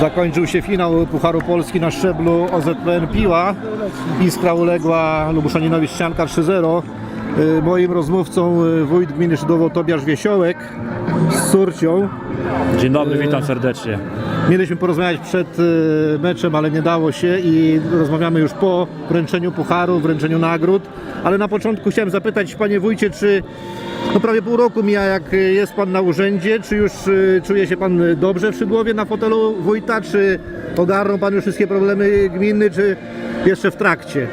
Zakończył się finał Pucharu Polski na szczeblu OZPN Piła. Iskra uległa Lubuszaninowi Ścianka 3-0. Y, Moim rozmówcą y, wójt gminy Szydłowo Tobiasz Wiesiołek z Surcią. Dzień dobry, witam serdecznie. Mieliśmy porozmawiać przed y, meczem, ale nie dało się i rozmawiamy już po wręczeniu pucharu, wręczeniu nagród. Ale na początku chciałem zapytać panie wójcie, czy no prawie pół roku mija jak y, jest pan na urzędzie, czy już y, czuje się pan dobrze w Szydłowie na fotelu wójta, czy ogarnął pan już wszystkie problemy gminy, czy jeszcze w trakcie?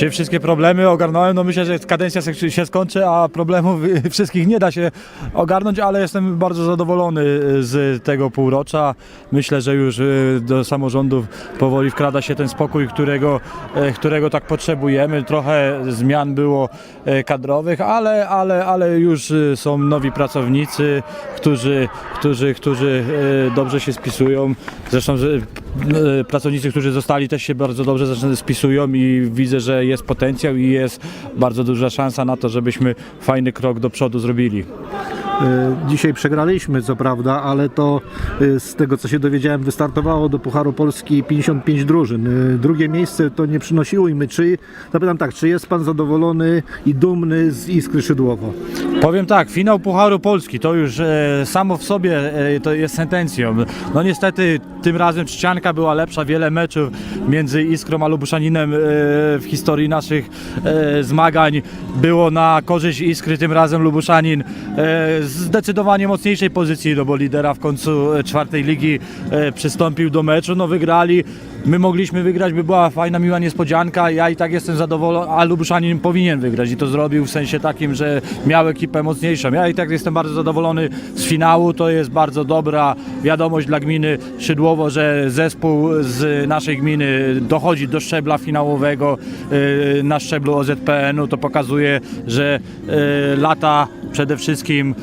Czy wszystkie problemy ogarnąłem? No myślę, że kadencja się- skończy, a problemów wszystkich nie da się ogarnąć, ale jestem bardzo zadowolony y, z tego półrocza. Myślę, że już y, do samorządów powoli wkrada się ten spokój, którego, y, którego tak potrzebujemy. Trochę zmian było kadrowych, ale, ale, ale już są nowi pracownicy, którzy, którzy, którzy dobrze się spisują. Zresztą pracownicy, którzy zostali też się bardzo dobrze spisują i widzę, że jest potencjał i jest bardzo duża szansa na to, żebyśmy fajny krok do przodu zrobili. Y, Dzisiaj przegraliśmy, co prawda, ale to y, z tego co się dowiedziałem, wystartowało do Pucharu Polski 55 drużyn. Y, Drugie miejsce to nie przynosiło im. Czy, zapytam tak, czy jest Pan zadowolony i dumny z Iskry Szydłowo? Powiem tak, finał Pucharu Polski to już e, samo w sobie e, to jest sentencją. No niestety tym razem Trzcianka była lepsza, wiele meczów między Iskrą a Lubuszaninem e, w historii naszych e, zmagań było na korzyść Iskry, tym razem Lubuszanin e, zdecydowanie mocniejszej pozycji, no bo lidera w końcu czwartej ligi przystąpił do meczu, no wygrali. My mogliśmy wygrać, by była fajna, miła niespodzianka. Ja i tak jestem zadowolony, a Lubuszanin powinien wygrać i to zrobił w sensie takim, że miał ekipę mocniejszą. Ja i tak jestem bardzo zadowolony z finału. To jest bardzo dobra wiadomość dla gminy Szydłowo, że zespół z naszej gminy dochodzi do szczebla finałowego yy, na szczeblu OZPN-u. To pokazuje, że yy, lata przede wszystkim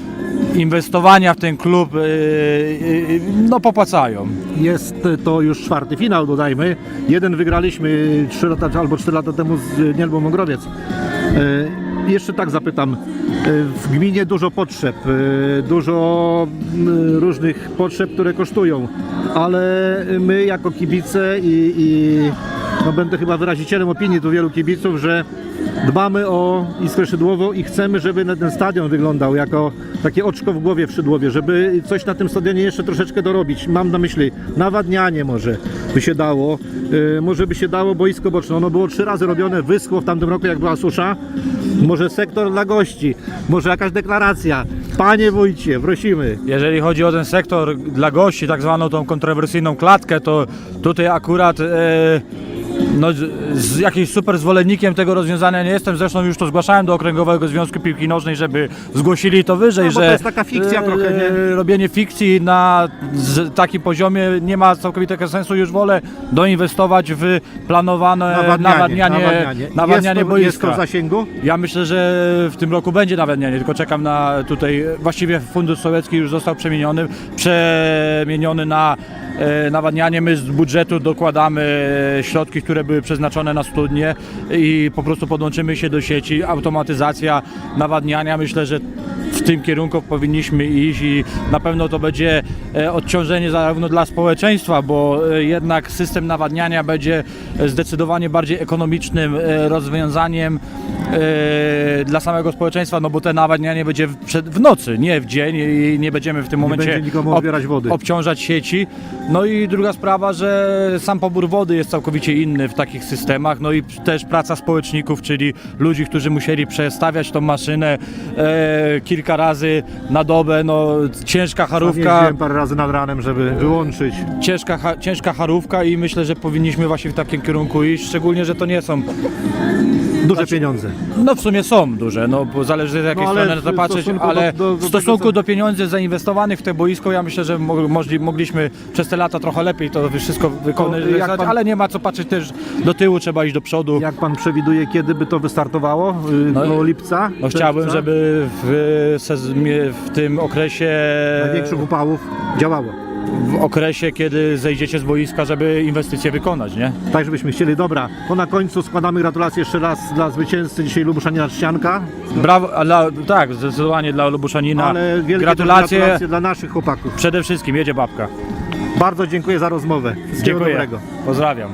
inwestowania w ten klub yy, no popłacają. Jest to już czwarty finał, dodajmy. Jeden wygraliśmy 3 lata albo 4 lata temu z Nielbą Mogrowiec. Y, Jeszcze tak zapytam, y, w gminie dużo potrzeb, y, dużo y, różnych potrzeb, które kosztują, ale my jako kibice i, i no będę chyba wyrazicielem opinii tu wielu kibiców, że dbamy o Iskrę Szydłową i chcemy, żeby ten stadion wyglądał jako takie oczko w głowie w Szydłowie, żeby coś na tym stadionie jeszcze troszeczkę dorobić. Mam na myśli nawadnianie może by się dało, yy, może by się dało boisko boczne. Ono było trzy razy robione, wyschło w tamtym roku jak była susza. Może sektor dla gości, może jakaś deklaracja. Panie wójcie, prosimy. Jeżeli chodzi o ten sektor dla gości, tak zwaną tą kontrowersyjną klatkę, to tutaj akurat e, no, z- jakimś super zwolennikiem tego rozwiązania nie jestem. Zresztą już to zgłaszałem do Okręgowego Związku Piłki Nożnej, żeby zgłosili to wyżej, No, że to jest taka fikcja trochę, nie? e, robienie fikcji na takim poziomie nie ma całkowitego sensu. Już wolę doinwestować w planowane nawadnianie, nawadnianie, jest, to, jest to boiska. w zasięgu? Ja myślę, że w tym roku będzie nawadnianie, tylko czekam na tutaj, właściwie Fundusz Sowiecki już został przemieniony, przemieniony na e, nawadnianie. My z budżetu dokładamy środki, które były przeznaczone na studnie i po prostu podłączymy się do sieci. Automatyzacja nawadniania, myślę, że w tym kierunku powinniśmy iść i na pewno to będzie e, odciążenie zarówno dla społeczeństwa, bo e, jednak system nawadniania będzie e, zdecydowanie bardziej ekonomicznym e, rozwiązaniem e, dla samego społeczeństwa, no bo te nawadnianie będzie w, przed, w nocy, nie w dzień i nie będziemy w tym momencie wody. obciążać sieci. No i druga sprawa, że sam pobór wody jest całkowicie inny w takich systemach, no i też praca społeczników, czyli ludzi, którzy musieli przestawiać tą maszynę e, kilka razy na dobę, no ciężka charówka, parę razy nad ranem, żeby wyłączyć. ciężka, ha- ciężka charówka i myślę, że powinniśmy właśnie w takim kierunku iść, szczególnie, że to nie są, Duże pieniądze. no w sumie są duże, no bo zależy z jakiej No, ale strony na to w patrzeć, stosunku do- ale do- do w tego, stosunku co- do pieniędzy zainwestowanych w te boisko, ja myślę, że mo- możli, mogliśmy przez te lata trochę lepiej to wszystko wykonywać, jak pan- ale nie ma co patrzeć też do tyłu, trzeba iść do przodu. Jak pan przewiduje, kiedy by to wystartowało? Y, No i- Do lipca? No chciałbym, Czerwca? żeby w, w tym okresie, Największych upałów działało. W okresie, kiedy zejdziecie z boiska, żeby inwestycje wykonać, nie? Tak, żebyśmy chcieli. Dobra, to na końcu składamy gratulacje jeszcze raz dla zwycięzcy dzisiaj Lubuszanina Trzcianka, Brawo, dla, tak, zdecydowanie dla Lubuszanina. ale wielkie gratulacje. gratulacje dla naszych chłopaków. Przede wszystkim jedzie babka. Bardzo dziękuję za rozmowę. Wszystkiego Dziękuję. dobrego. Pozdrawiam.